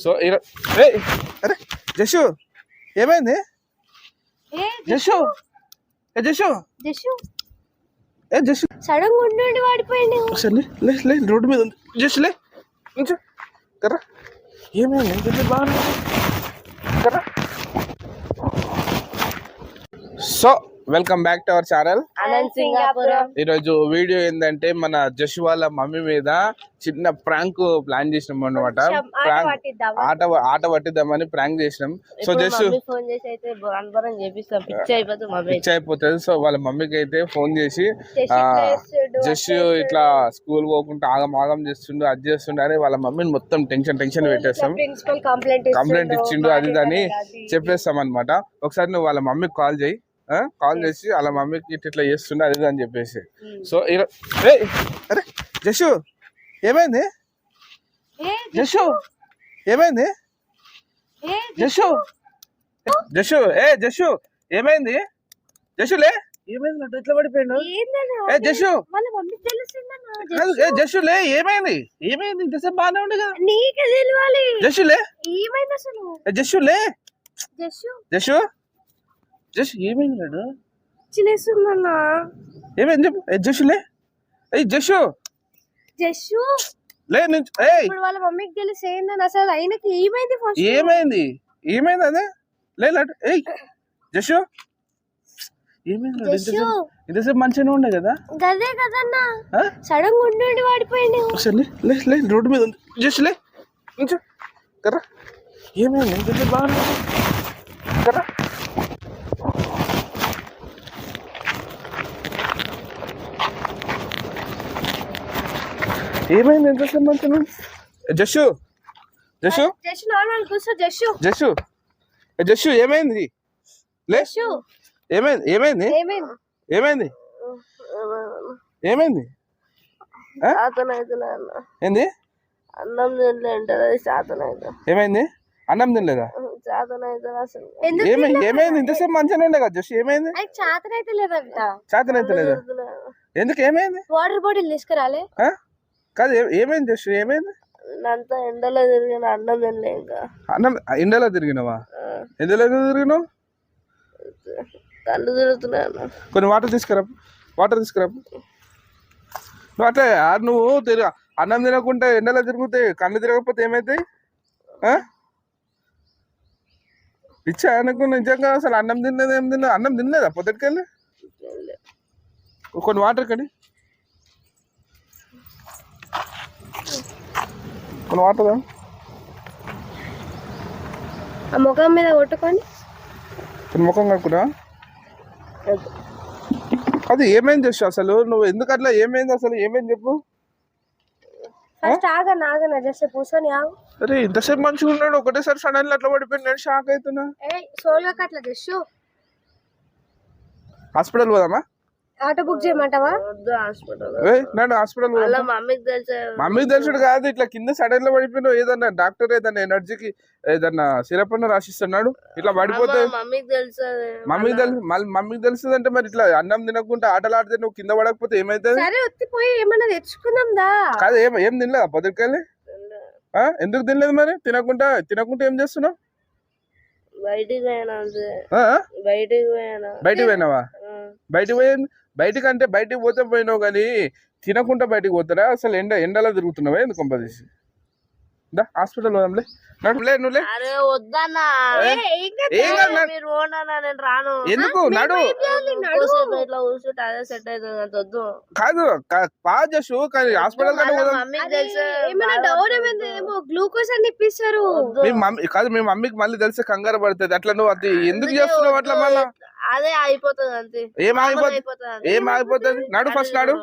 So అరే జషు! ఏమైంది? ఏ జషు! ఏ జషు! జషు! ఏ జషు! సడన్గా ఉండి వాడిపోయింది ఒకసారి లే, లే రోడ్డు మీద ఉంది. జషు లే కొంచెం కర్రా. ఏమైంది? కొంచెం బాగా కర్రా. So welcome back to our channel ఈరోజు వీడియో ఏంటంటే మన జషు వాళ్ళ మమ్మీ మీద చిన్న ప్రాంక్ ప్లాన్ చేసినాం అనమాట ప్రాంక్? ఆట ఆట పట్టిద్దామని ప్రాంక్ చేసినాం. సో జషు ఫోన్ చేసి అయితే బరాబరం చేపిస్తాం పిచ్చి అయిపోతుంది. సో వాళ్ళ మమ్మీకి అయితే ఫోన్ చేసి జష్ ఆ, ఇట్లా చేస్తుండు, జష్ ఇట్లా స్కూల్ పోకుండా ఆగం ఆగం చేస్తుండు అది చేస్తుండు అని వాళ్ళ మమ్మీని మొత్తం టెన్షన్ టెన్షన్ పెట్టేస్తాం. ప్రిన్సిపల్ కంప్లైంట్ కంప్లైంట్ ఇచ్చిండు అది ఇది అని చెప్పేస్తాం అనమాట ఒకసారి నువ్వు వాళ్ళ మమ్మీకి కాల్ చేయి. కాల్ చేసి వాళ్ళ మమ్మీకి ఇట్లా ఇట్లా చేస్తుండే అది అని చెప్పేసి. సో ఈరో- ఏయ్, అరే జషు ఏమైంది? జషు. ఏమైంది? జషు. జషు. ఏ జషు ఏమైంది? జషులే? ఏమైంది ఎట్లా పడిపోయాడు? ఏ జషు. ఏ జషులే ఏమైంది? ఏమైంది? ఇంతసేపు బాగానే ఉండే కదా జషులే? ఏమైంది అసలు? ఏ జషులే? జషు? జషు జషు ఏమైంది నాడు చిలేస్తుందన్నా. ఏమైంది చెప్పు. ఏ జషులే ఏ జషు. జషు? లే నుంచి ఏయ్. ఇప్పుడు వాళ్ళ మమ్మీకి తెలిసి ఏందని అసలు ఆయనకి ఏమైంది ఫస్ట్ ఏమైంది? ఏమైంది అదే? లే లడ్డు ఏయ్. జషు. ఏమైంది ఇంతసేపు ఇంతసేపు మంచిగానే ఉండే కదా? గదే కదన్నా? సడన్గా ఉండి వాడిపోయింది. లే, లే లే రోడ్డు మీద ఉంది. జస్ట్ లే. కొంచెం కర్రా. ఏమైంది? ఇంతసేపు బాగా ఏమైంది? ఎంతసేపు మంచిగా? జషు జషు జషు నార్మల్ కూర్చో జషు జషు ఏ జషు ఏమైంది? లే! జషు ఏమైంది? ఏమైంది? ఏమైంది? ఏమైంది? శాతం ఏంది? అన్నం తినలే అంటారు అది శాతం అవుతుంది ఏమైంది? అన్నం తినలేదా? శాతం అవుతుంది అసలు ఏమైంది? ఏమైంది? ఇంతసేపు మంచిగానే ఉండే కదా జస్ట్ ఏమైంది? చేతన అయితే లేదంట. చేతన అయితే లేదా ఎందుకు ఏమైంది? వాటర్ బాటిల్ తీసుకురాలే. ఆ? కాదు ఏమైంది జస్ట్ ఏమైంది? అంతా ఎండలో తిరిగిన అన్నం తినలే ఇంకా అన్నం ఎండలో తిరిగినావా? ఎండలో తిరిగినావు? కళ్ళు తిరుగుతున్నాయి అన్న కొన్ని వాటర్ తీసుకురా వాటర్ తీసుకురా. నువ్వు అట్లా నువ్వు తిరగ అన్నం తినకుంటే ఎండలో తిరుగుతాయి కళ్ళు తిరగకపోతే ఏమైతాయి ఆ? పిచ్చా అనుకో నిజంగా అసలు అన్నం తిన్నది ఏం తిన్నా అన్నం తినలేదా పొద్దుటికెళ్ళి? కొన్ని వాటర్ కడి కొన్ని వాటర్ దా. ఆ ముఖం మీద కొట్టుకొని? కొన్ని ముఖం కడుకురా అది ఏమైంది జస్ట్ అసలు? నువ్వు ఎందుకు అట్లా ఏమైంది అసలు? ఏమైంది చెప్పు. ఫస్ట్ ఆగన ఆగన జస్ట్ కూర్చొని ఆగు. అరే ఇంతసేపు మంచిగా ఉన్నాడు ఒకటేసారి సడన్లీ అట్లా పడిపోయి నేను షాక్ అవుతున్నా. సోల్గా అట్లా జస్ట్. హాస్పిటల్ పోదామా? ఆటో బుక్ చేయమంటావా? నన్ను హాస్పిటల్ మమ్మీకి తెలిసే మమ్మీకి తెలుసుడు కాదు ఇట్లా కింద సడన్లో పడిపోయినావు ఏదన్నా డాక్టర్ ఏదన్నా ఎనర్జీకి ఏదన్నా సిరప్ అన్న రాసిస్తున్నాడు ఇట్లా పడిపోతే? మమ్మీకి తెలుసు మమ్మీకి తెలుసు మళ్ళీ మమ్మీకి తెలుస్తుంది అంటే మరి ఇట్లా అన్నం తినకుంటే ఆటలు ఆడితే నువ్వు కింద పడకపోతే ఏమైతుంది? సరే ఒత్తిపోయి ఏమన్నా తెచ్చుకుందాం దా. కాదు ఏం ఏం తినలేదా పొద్దుకెళ్ళి ఆ? ఎందుకు తినలేదు మరి? తినకుండా తినకుంటే ఏం చేస్తున్నావు? బయటికి పోయాను? బయటికి పోయాను. బయటికి పోయినావా. బయటికి పోయి బయటకంటే అంటే బయటికి పోతే పోయినావు కానీ తినకుండా బయటికి పోతారా? అసలు ఎండ ఎండలో తిరుగుతున్నావా? ఎందుకు కొంపదీసి దా హాస్పిటల్ పోదాంలే నడులే నువ్వులే అరే వద్దన్నా. ఏ? కాదు మీరు నేను రాను. ఎందుకు? నడు. కూర్చోబెట్టి ఇట్లా కూర్చుంటే అదే సెట్ అవుతుంది అంత వద్దు. కాదు బాగా చేసు కానీ హాస్పిటల్ కంటే ఏమైనా ఏమో గ్లూకోజ్ అని ఇప్పిస్తారు. మీ మమ్మీ కాదు మీ మమ్మీకి మళ్ళీ తెలిసి కంగారు పడుతుంది. అట్లా నువ్వు అది ఎందుకు చేస్తున్నావు అట్లా మళ్ళా? అదే అయిపోతుంది అంతే. ఏం ఆగిపోతుంది. ఏం ఆగిపోతుంది? నడు ఫస్ట్ నాడు.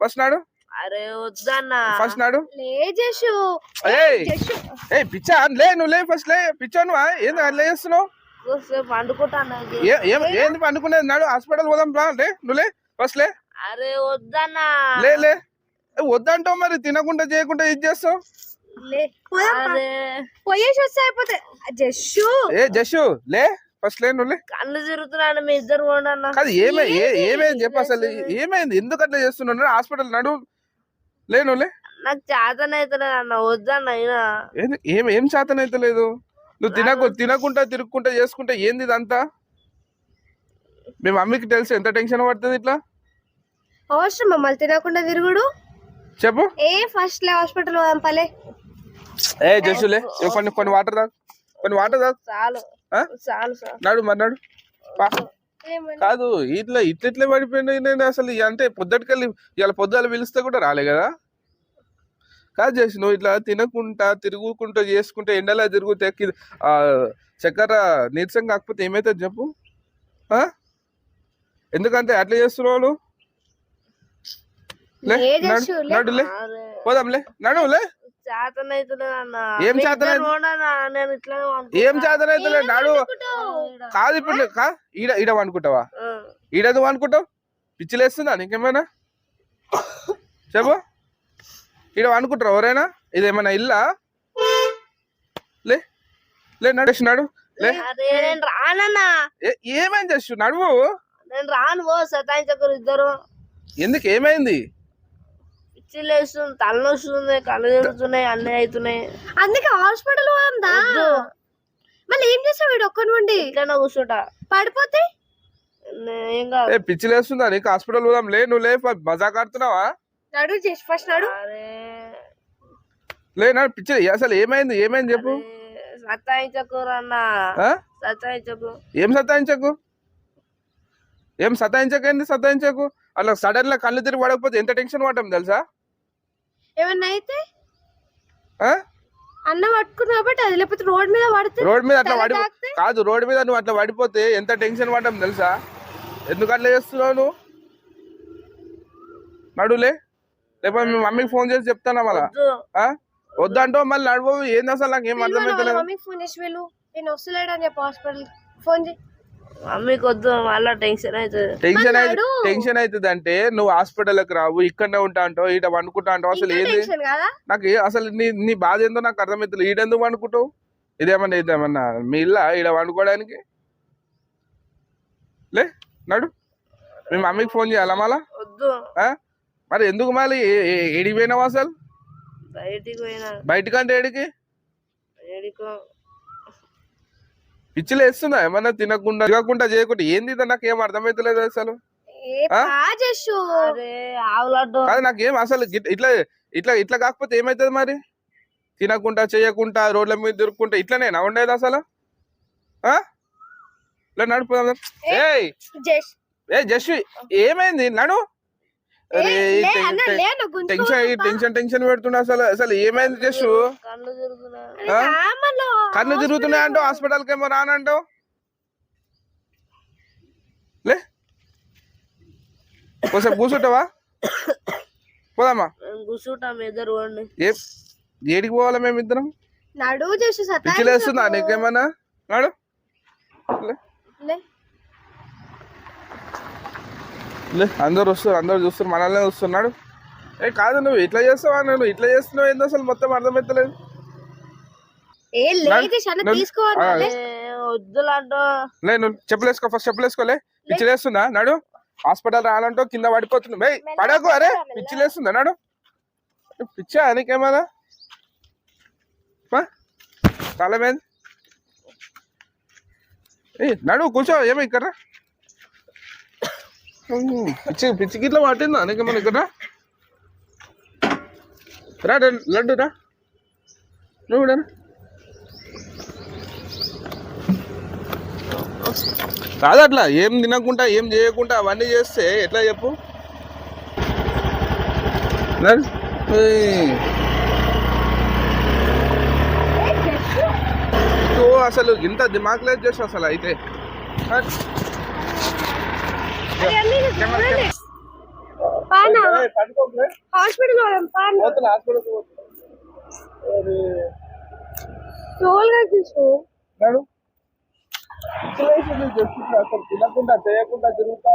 ఫస్ట్ నాడు. అరే వద్దన్నా. ఫస్ట్ నాడు? లే జషు. ఏయ్! జషు. ఏయ్ పిచ్చా లే నువ్వు లే ఫస్ట్ లే పిచ్చా నువ్వు ఏంది అట్లా చేస్తున్నావు? ఏంది అనుకునేది నాడు హాస్పిటల్ పోదాం రా లే నువ్వు లే ఫస్ట్ లే. అరే వద్దన్నా. లే లే. ఏ, వద్దంటావు మరి తినకుండా చేయకుండా ఇది చేస్తావు? లే. పోదాం పా. అరే. పోయేసి వస్తే అయిపోతే. జషు. ఏ జషు లే ఫస్ట్ కళ్ళు మీ ఇద్దరు కాదు ఏమైంది చెప్పు అసలు ఏమైంది? ఎందుకు అట్లా చేస్తున్నావు? హాస్పిటల్ నడు లే నువ్వు లే నాకు చేతనైతలేదు అన్న వద్దన్న అయినా ఏం ఏం చేతనైతే లేదు నువ్వు తినకు తినకుండా తిరుక్కుంటా చేసుకుంటా ఏంది ఇదంతా? మీ మమ్మీకి తెలుసు ఎంత టెన్షన్ పడుతుంది ఇట్లా? అవసరం మమ్మల్ని తినకుండా తిరుగుడు. చెప్పు. ఏ ఫస్ట్ లే హాస్పిటల్ పంపాలే ఏ జస్సులే కొన్ని కొన్ని వాటర్ తాగు. కొన్ని వాటర్ తాగు. చాలు? చాలు సార్. నాడు మరి నాడు? కాదు ఇట్లా ఇట్లా ఇట్లా పడిపోయింది నేను అసలు అంటే పొద్దుటికెళ్ళి ఇలా పొద్దుల పిలిస్తే కూడా రాలే కదా కాదు చేసి నువ్వు ఇట్లా తినకుండా తిరుగుకుంటూ చేసుకుంటూ ఎండలా తిరుగుతే చక్కెర నీరసం కాకపోతే ఏమైతుంది చెప్పు ఆ? ఎందుకంటే అట్లా చేస్తున్నావు నువ్వు? లే లే నడు, జస్సు, లే. నడు లే అరే పోదాంలే నడు లే చేతనైతలేదు అన్న ఏం మీ చేతనై- ఇద్దరు పోండన్న, నేను ఇట్లా ఏం చేతనైతే నాడు అనుకుంటావు? కాదు ఇప్పుడు ఈడ ఈడ అనుకుంటావా ఈడెందుకు అనుకుంటావు పిచ్చిలేస్తుందా నీకేమైనా? చెప్పు. ఈడ అనుకుంటారు ఎవరైనా? ఇదేమైనా ఇల్లా? లే. లే నడుస్తున్నాడు లే. రానన్నా. ఏ- ఏమైంది నడువు. నేను రాను పో సతాయించకరు ఇద్దరు. ఎందుకు? ఏమైంది? పిచ్చిలేస్తుంది తలనొస్తుంది కళ్ళు తిరుగుతున్నాయి అన్నీ అవుతున్నాయి. అందుకే హాస్పిటల్ పోదా. మళ్ళీ ఏం చేస్తావు వీడు ఒక్కడి నుండి? ఇట్లనే కూర్చుంటా. పడిపోతే? నే- ఏం కాదు. ఏ నీకు? హాస్పిటల్ పోదాం. లే నువ్వు లే ఫ- మజాక్ ఆడుతున్నావా? నడు చేసి ఫస్ట్ నడు. అరే. లే నడు పిచ్చి అసలు ఏమైంది? ఏమైంది చెప్పు. సతాయించకూరు అన్న ఆ? సతాయించకు. ఏం సతాయించకు? ఏం సతాయించకండి సతాయించకు? అలా సడన్గా కళ్ళు తిరిగి పడకపోతే ఎంత టెన్షన్ పడటం తెలుసా? ఏమన్నా అయితే? అన్న పట్టుకున్నా అది లేకపోతే రోడ్ మీద పడితే రోడ్ మీద అట్లా పడి? కాదు రోడ్ మీద నువ్వు అట్లా పడిపోతే ఎంత టెన్షన్ పడటం తెలుసా? ఎందుకు అట్లా చేస్తున్నావు నువ్వు? నడులే లేకపోతే మీ మమ్మీకి ఫోన్ చేసి చెప్తానా మళ్ళా? వద్దంటో మళ్ళీ నడువు? ఏంది అసలు నాకు ఏం మమ్మీకి ఫోన్ చేసి వీళ్ళు. నేను చెప్పి హాస్పిటల్ ఫోన్ చేయి. మమ్మీకి వద్దు మళ్ళా టెన్షన్ అవుతుంది టెన్షన్ అయితే. టెన్షన్ అవుతుంది అంటే నువ్వు హాస్పిటల్కి రావు ఇక్కడనే ఉంటా అంటావు ఈడ వండుకుంటా అంటావు అసలు ఏంది? నాకు అసలు నీ నీ బాధ ఏందో నాకు అర్థమవుతుంది ఈడెందుకు వండుకుంటావు? ఇదేమన్నా ఇదేమన్నా మీ ఇల్ల? ఈడ వండుకోవడానికి? లే నడు. మీ మమ్మీకి ఫోన్ చేయాలా మళ్ళా? మరి ఎందుకు మళ్ళీ? ఏడికి పోయినావు అసలు? బయటికి పోయినా. బయటకంటే ఏడికి? ఏడికో. పిచ్చిలు వేస్తుందా ఏమన్నా తినకుండా తినకుండా చేయకుండా ఏంది నాకు ఏం అర్థమవుతలేదు అసలు. కాదు నాకేం అసలు ఇట్లా ఇట్లా ఇట్లా కాకపోతే ఏమవుతుంది మరి? తినకుండా చేయకుండా రోడ్ల మీద దొరుకుంటా ఇట్లనేనా? ఉండేది అసలు? ఆ? ఇలా నడుపుదాం. ఏయ్! జస్ట్ ఏ జస్ట్ ఏమైంది? నడు. అరే. టెన్షన్ టెన్షన్ టెన్షన్ పెడుతున్నా అసలు అసలు ఏమైంది జస్ట్ కళ్ళు తిరుగుతున్నాయి అంటావు హాస్పిటల్ హాస్పిటల్కి ఏమో రానంటావు లే. కొంచెం కూర్చుంటావా? పోదామా? మేము ఇద్దరు ఏడికి పోవాలా మేమిద్దరం నడువు చేసి పిచ్చిలేస్తుందా నీకేమన్నా? నాడు. లే. లే అందరు వస్తారు అందరు చూస్తారు మనల్ని చూస్తున్నాడు. ఏ కాదు నువ్వు ఇట్లా చేస్తావా? నువ్వు ఇట్లా చేస్తున్నావు? ఏందో అసలు మొత్తం అర్థమవుతలేదు ఏ లేదు చెప్పులేసుకో ఫస్ట్ చెప్పులేసుకోలే పిచ్చిలేస్తుందా నాడు. హాస్పిటల్ రావాలంటో కింద పడిపోతున్నావు ఏయ్, పడకు అరే. పిచ్చిలేస్తుందా నాడు? పిచ్చా నీకేమన్నా? తల మీద. ఏ నడు కూర్చో ఏమి ఇక్కడ? పిచ్చి పిచ్చి గిట్ల పట్టిందా మన ఇక్కడ? రా. లడ్డు రా. నువ్వు రా. కాదు అట్లా ఏం తినకుండా ఏం చేయకుండా అవన్నీ చేస్తే ఎట్లా చెప్పు? అసలు ఇంత దిమాగ్ చేసి అసలు అయితే నడు. అరే అన్న, ఇది కెమెరా, చూడండి. పానా ఏయ్, పడుకోకులే. హాస్పిటల్ పోదాం పానా పోతున్నా, తీసుకో అసలు తినకుండా చేయకుండా తిరుగుతా